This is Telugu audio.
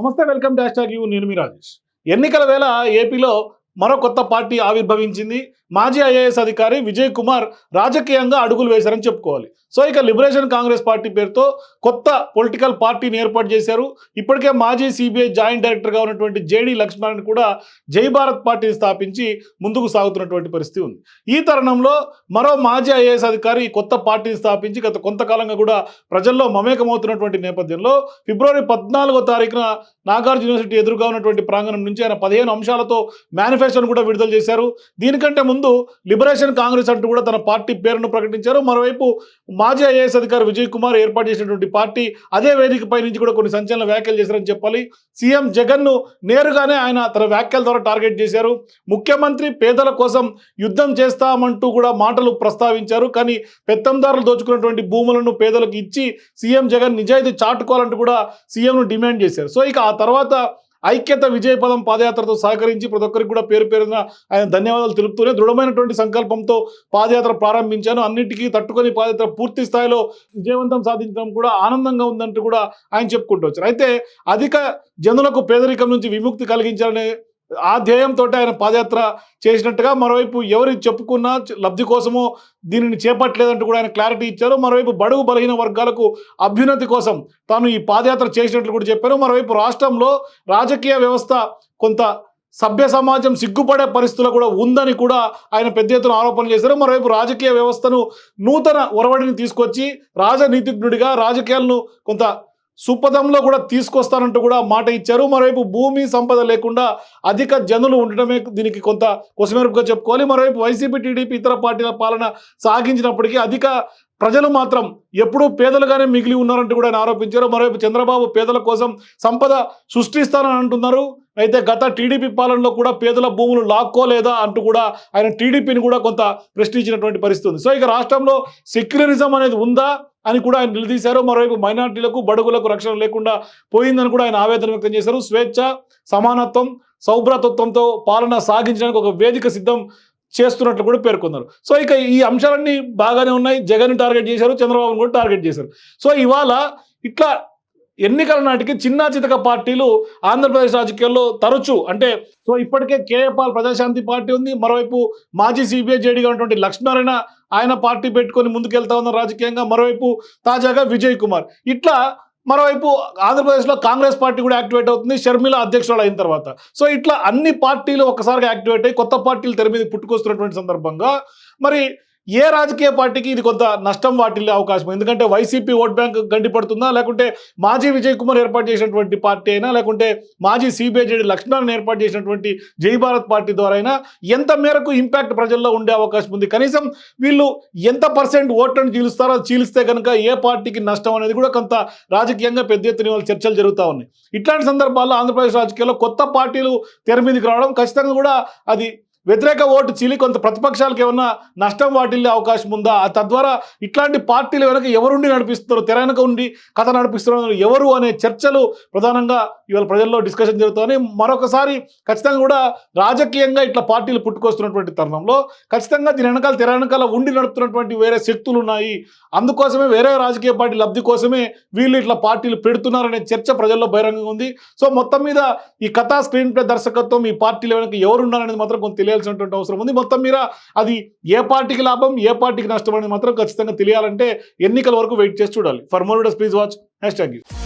నమస్తే వెల్కమ్ డాష్ టాక్ యూ. నేను మీ రాజేష్. ఎన్నికల వేళ ఏపీలో మరో కొత్త పార్టీ ఆవిర్భవించింది. మాజీ ఐఏఎస్ అధికారి విజయ్ కుమార్ రాజకీయంగా అడుగులు వేశారని చెప్పుకోవాలి. సో ఇక లిబరేషన్ కాంగ్రెస్ పార్టీ పేరుతో కొత్త పొలిటికల్ పార్టీని ఏర్పాటు చేశారు. ఇప్పటికే మాజీ సిబిఐ జాయింట్ డైరెక్టర్గా ఉన్నటువంటి జేడి లక్ష్మణ్ కూడా జై భారత్ పార్టీని స్థాపించి ముందుకు సాగుతున్నటువంటి పరిస్థితి ఉంది. ఈ తరుణంలో మరో మాజీ ఐఏఎస్ అధికారి కొత్త పార్టీని స్థాపించి గత కొంతకాలంగా కూడా ప్రజల్లో మమేకమవుతున్నటువంటి నేపథ్యంలో ఫిబ్రవరి పద్నాలుగో తారీఖున నాగార్జున యూనివర్సిటీ ఎదురుగా ఉన్నటువంటి ప్రాంగణం నుంచి ఆయన పదిహేను అంశాలతో లిబరేషన్ కూడా విడుదల చేశారు. దీనికంటే ముందు లిబరేషన్ కాంగ్రెస్ అంటూ కూడా తన పార్టీ పేరును ప్రకటించారు. మరోవైపు మాజీ ఐఏఎస్ అధికారి విజయ్ కుమార్ ఏర్పాటు చేసినటువంటి పార్టీ అదే వేదికపై నుంచి కూడా కొన్ని సంచలన వ్యాఖ్యలు చేశారని చెప్పాలి. సీఎం జగన్ను నేరుగానే ఆయన తన వ్యాఖ్యల ద్వారా టార్గెట్ చేశారు. ముఖ్యమంత్రి పేదల కోసం యుద్ధం చేస్తామంటూ కూడా మాటలు ప్రస్తావించారు. కానీ పెత్తందారులు దోచుకున్నటువంటి భూములను పేదలకు ఇచ్చి సీఎం జగన్ నిజాయితీ చాటుకోవాలంటూ కూడా సీఎంను డిమాండ్ చేశారు. సో ఇక ఆ తర్వాత ఐక్యత విజయపదం పాదయాత్రతో సహకరించి ప్రతి ఒక్కరికి కూడా పేరు పేరున ఆయన ధన్యవాదాలు తెలుపుతూనే దృఢమైనటువంటి సంకల్పంతో పాదయాత్ర ప్రారంభించాను. అన్నిటికీ తట్టుకొని పాదయాత్ర పూర్తి స్థాయిలో విజయవంతం సాధించడం కూడా ఆనందంగా ఉందంటూ కూడా ఆయన చెప్పుకుంటూ వచ్చారు. అయితే అధిక జనులకు పేదరికం నుంచి విముక్తి కలిగించాలనే ఆ ధ్యేయంతో ఆయన పాదయాత్ర చేసినట్టుగా మరోవైపు ఎవరు చెప్పుకున్నా లబ్ధి కోసమో దీనిని చేపట్టలేదంటూ కూడా ఆయన క్లారిటీ ఇచ్చారు. మరోవైపు బడుగు బలహీన వర్గాలకు అభ్యున్నతి కోసం తాను ఈ పాదయాత్ర చేసినట్లు కూడా చెప్పారు. మరోవైపు రాష్ట్రంలో రాజకీయ వ్యవస్థ కొంత సభ్య సమాజం సిగ్గుపడే పరిస్థితులు కూడా ఉందని కూడా ఆయన పెద్ద ఎత్తున ఆరోపణలు చేశారు. మరోవైపు రాజకీయ వ్యవస్థను నూతన ఒరవడిని తీసుకొచ్చి రాజనీతిజ్ఞుడిగా రాజకీయాలను కొంత సుపదంలో కూడా తీసుకొస్తానంటూ కూడా మాట ఇచ్చారు. మరోవైపు భూమి సంపద లేకుండా అధిక జనులు ఉండటమే దీనికి కొంత కొసమెరుపుగా చెప్పుకోవాలి. మరోవైపు వైసీపీ టీడీపీ ఇతర పార్టీల పాలన సాగించినప్పటికీ అధిక ప్రజలు మాత్రం ఎప్పుడూ పేదలుగానే మిగిలి ఉన్నారంటూ కూడా ఆయన ఆరోపించారు. మరోవైపు చంద్రబాబు పేదల కోసం సంపద సృష్టిస్తానని అంటున్నారు. అయితే గత టీడీపీ పాలనలో కూడా పేదల భూములు లాక్కోలేదా అంటూ కూడా ఆయన టీడీపీని కూడా కొంత ప్రశ్నించినటువంటి పరిస్థితి సో ఇక రాష్ట్రంలో సెక్యులరిజం అనేది ఉందా అని కూడా ఆయన నిలదీశారు. మరోవైపు మైనార్టీలకు బడుగులకు రక్షణ లేకుండా పోయిందని కూడా ఆయన ఆవేదన వ్యక్తం చేశారు. స్వేచ్ఛ సమానత్వం సౌభ్రతత్వంతో పాలన సాగించడానికి ఒక వేదిక సిద్ధం చేస్తున్నట్లు కూడా పేర్కొన్నారు. సో ఇక ఈ అంశాలన్నీ బాగానే ఉన్నాయి. జగన్ టార్గెట్ చేశారు చంద్రబాబును కూడా టార్గెట్ చేశారు. సో ఇవాళ ఇట్లా ఎన్నికల నాటికి చిన్న చితక పార్టీలు ఆంధ్రప్రదేశ్ రాజకీయాల్లో తరచు అంటే సో ఇప్పటికే కేఏపాల్ ప్రజాశాంతి పార్టీ ఉంది. మరోవైపు మాజీ సిబిఐ జేడీగా ఉన్నటువంటి లక్ష్మీనారాయణ ఆయన పార్టీ పెట్టుకొని ముందుకెళ్తా ఉన్న రాజకీయంగా మరోవైపు తాజాగా విజయ్ కుమార్. ఇట్లా మరోవైపు ఆంధ్రప్రదేశ్లో కాంగ్రెస్ పార్టీ కూడా యాక్టివేట్ అవుతుంది షర్మిల అధ్యక్షుడు అయిన తర్వాత. సో ఇట్లా అన్ని పార్టీలు ఒక్కసారిగా యాక్టివేట్ అయ్యి కొత్త పార్టీలు తెర మీద పుట్టుకొస్తున్నటువంటి సందర్భంగా మరి ఏ రాజకీయ పార్టీకి ఇది కొంత నష్టం వాటిల్లే అవకాశం? ఉంది. ఎందుకంటే వైసీపీ ఓట్ బ్యాంక్ గండిపడుతుందా లేకుంటే మాజీ విజయ్ కుమార్ ఏర్పాటు చేసినటువంటి పార్టీ అయినా? లేకుంటే మాజీ సిబిఐజేడి లక్ష్మణ్ ఏర్పాటు చేసినటువంటి జై భారత్ పార్టీ ద్వారా అయినా ఎంత మేరకు ఇంపాక్ట్ ప్రజల్లో ఉండే అవకాశం ఉంది? కనీసం వీళ్ళు ఎంత పర్సెంట్ ఓట్లను చీలుస్తారో చీలిస్తే కనుక ఏ పార్టీకి నష్టం అనేది కూడా కొంత రాజకీయంగా పెద్ద ఎత్తున వాళ్ళు చర్చలు జరుగుతూ ఉన్నాయి. ఇట్లాంటి సందర్భాల్లో ఆంధ్రప్రదేశ్ రాజకీయాల్లో కొత్త పార్టీలు తెర మీదకి రావడం ఖచ్చితంగా కూడా అది వ్యతిరేక ఓటు చీలి కొంత ప్రతిపక్షాలకు ఏమన్నా నష్టం వాటిల్లే అవకాశం ఉందా? తద్వారా ఇట్లాంటి పార్టీలు వెనక ఎవరుండి నడిపిస్తున్నారు? తెరనక ఉండి కథ నడిపిస్తున్నారు? ఎవరు అనే చర్చలు ప్రధానంగా ఇవాళ ప్రజల్లో డిస్కషన్ జరుగుతుంది మరొకసారి ఖచ్చితంగా కూడా రాజకీయంగా ఇట్లా పార్టీలు పుట్టుకొస్తున్నటువంటి తరుణంలో ఖచ్చితంగా దీని వెనకాల తెర వెనకాల ఉండి నడుపుతున్నటువంటి వేరే శక్తులు ఉన్నాయి అందుకోసమే వేరే రాజకీయ పార్టీ లబ్ధి కోసమే వీళ్ళు ఇట్లా పార్టీలు పెడుతున్నారనే చర్చ ప్రజల్లో బహిరంగంగా ఉంది. సో మొత్తం మీద ఈ కథా స్క్రీన్ ప్లే దర్శకత్వం ఈ పార్టీల వెనక ఎవరున్నారనేది మాత్రం కొంత తెలియాల్సినటువంటి అవసరం ఉంది. మొత్తం మీద అది ఏ పార్టీకి లాభం ఏ పార్టీకి నష్టం అనేది మాత్రం ఖచ్చితంగా తెలియాలంటే ఎన్నికల వరకు వెయిట్ చేసి చూడాలి. For more videos please watch hashtag you